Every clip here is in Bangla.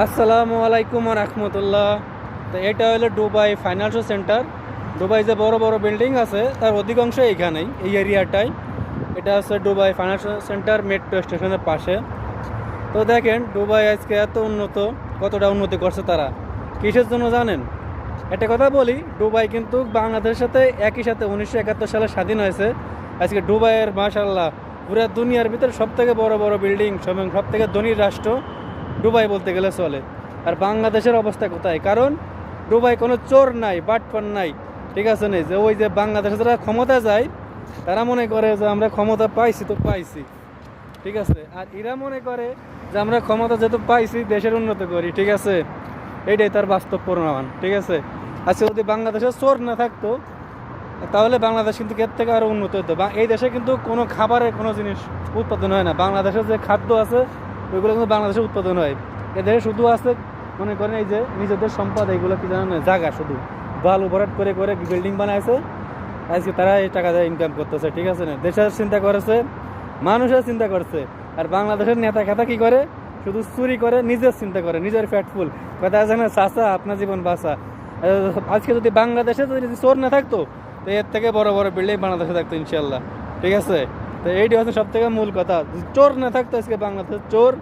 আসসালামু আলাইকুম রহমতুল্লাহ। তো এটা হলো দুবাই ফাইন্যান্সিয়াল সেন্টার দুবাই যে বড় বড় বিল্ডিং আছে, তার অধিকাংশ এইখানেই, এই এরিয়াটাই এটা আছে দুবাই ফাইন্যান্সিয়াল সেন্টার মেট্রো স্টেশনের পাশে। তো দেখেন, দুবাই আজকে এত উন্নত, কতটা উন্নতি করছে তারা। কিসের জন্য জানেন? একটা কথা বলি, দুবাই কিন্তু বাংলাদেশের সাথে একই সাথে উনিশশো একাত্তর সালে স্বাধীন হয়েছে। আজকে দুবাইয়ের মাশাল্লাহ পুরা দুনিয়ার ভিতরে সব থেকে বড় বড় বিল্ডিং সব থেকে ধনী রাষ্ট্র। দুবাই বলতে গেলে চলে। আর বাংলাদেশের অবস্থা কোথায়? কারণ ডুবাই কোনো চোর নাই বাটপান নাই, ঠিক আছে নেই যে ওই যে বাংলাদেশে যারা ক্ষমতা যায়, তারা মনে করে যে আমরা ক্ষমতা পাইছি তো পাইছি, ঠিক আছে? আর এরা মনে করে যে আমরা ক্ষমতা যেহেতু পাইছি, দেশের উন্নতি করি, ঠিক আছে? এটাই তার বাস্তব প্রমাণ, ঠিক আছে? আজকে যদি বাংলাদেশে চোর না থাকতো, তাহলে বাংলাদেশ কিন্তু এর থেকে আরও উন্নত হতো। এই দেশে কিন্তু কোনো খাবারের কোনো জিনিস উৎপাদন হয় না। বাংলাদেশের যে খাদ্য আছে ওইগুলো কিন্তু বাংলাদেশে উৎপাদন হয়। এ দেশে শুধু আছে, মনে করেন এই যে নিজেদের সম্পদ, এইগুলো কি জানেন? জায়গা শুধু। বালু ভরাট করে করে বিল্ডিং বানাইছে। আজকে তারা এই টাকা দিয়ে ইনকাম করতেছে, ঠিক আছে না? দেশের চিন্তা করেছে, মানুষের চিন্তা করছে। আর বাংলাদেশের নেতা খেতা কি করে? শুধু চুরি করে, নিজের চিন্তা করে, নিজের ফ্যাটফুল কথা আছে না চাষা আপনার জীবন বাঁচা। আজকে যদি বাংলাদেশে যদি চোর না থাকতো, তো এর থেকে বড় বড় বিল্ডিং বাংলাদেশে থাকতো ইনশাল্লাহ ঠিক আছে? তো এইটি হচ্ছে সব থেকে মূল কথা, চোর না থাকতো আজকে বাংলাদেশে, চোর।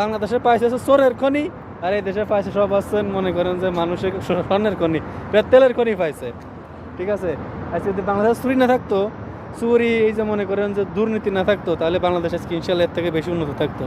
বাংলাদেশে পাইছে হচ্ছে চোরের খনি, আর এই দেশে পাইছে সব আসছেন মনে করেন যে মানুষের স্বর্ণের খনি তেলের খনি পাইছে। ঠিক আছে? আজকে যদি বাংলাদেশে চুরি না থাকতো, চুরি, এই যে মনে করেন যে দুর্নীতি না থাকতো, তাহলে বাংলাদেশ আজকে ইনশাল্লাহ এর থেকে বেশি উন্নত থাকতো।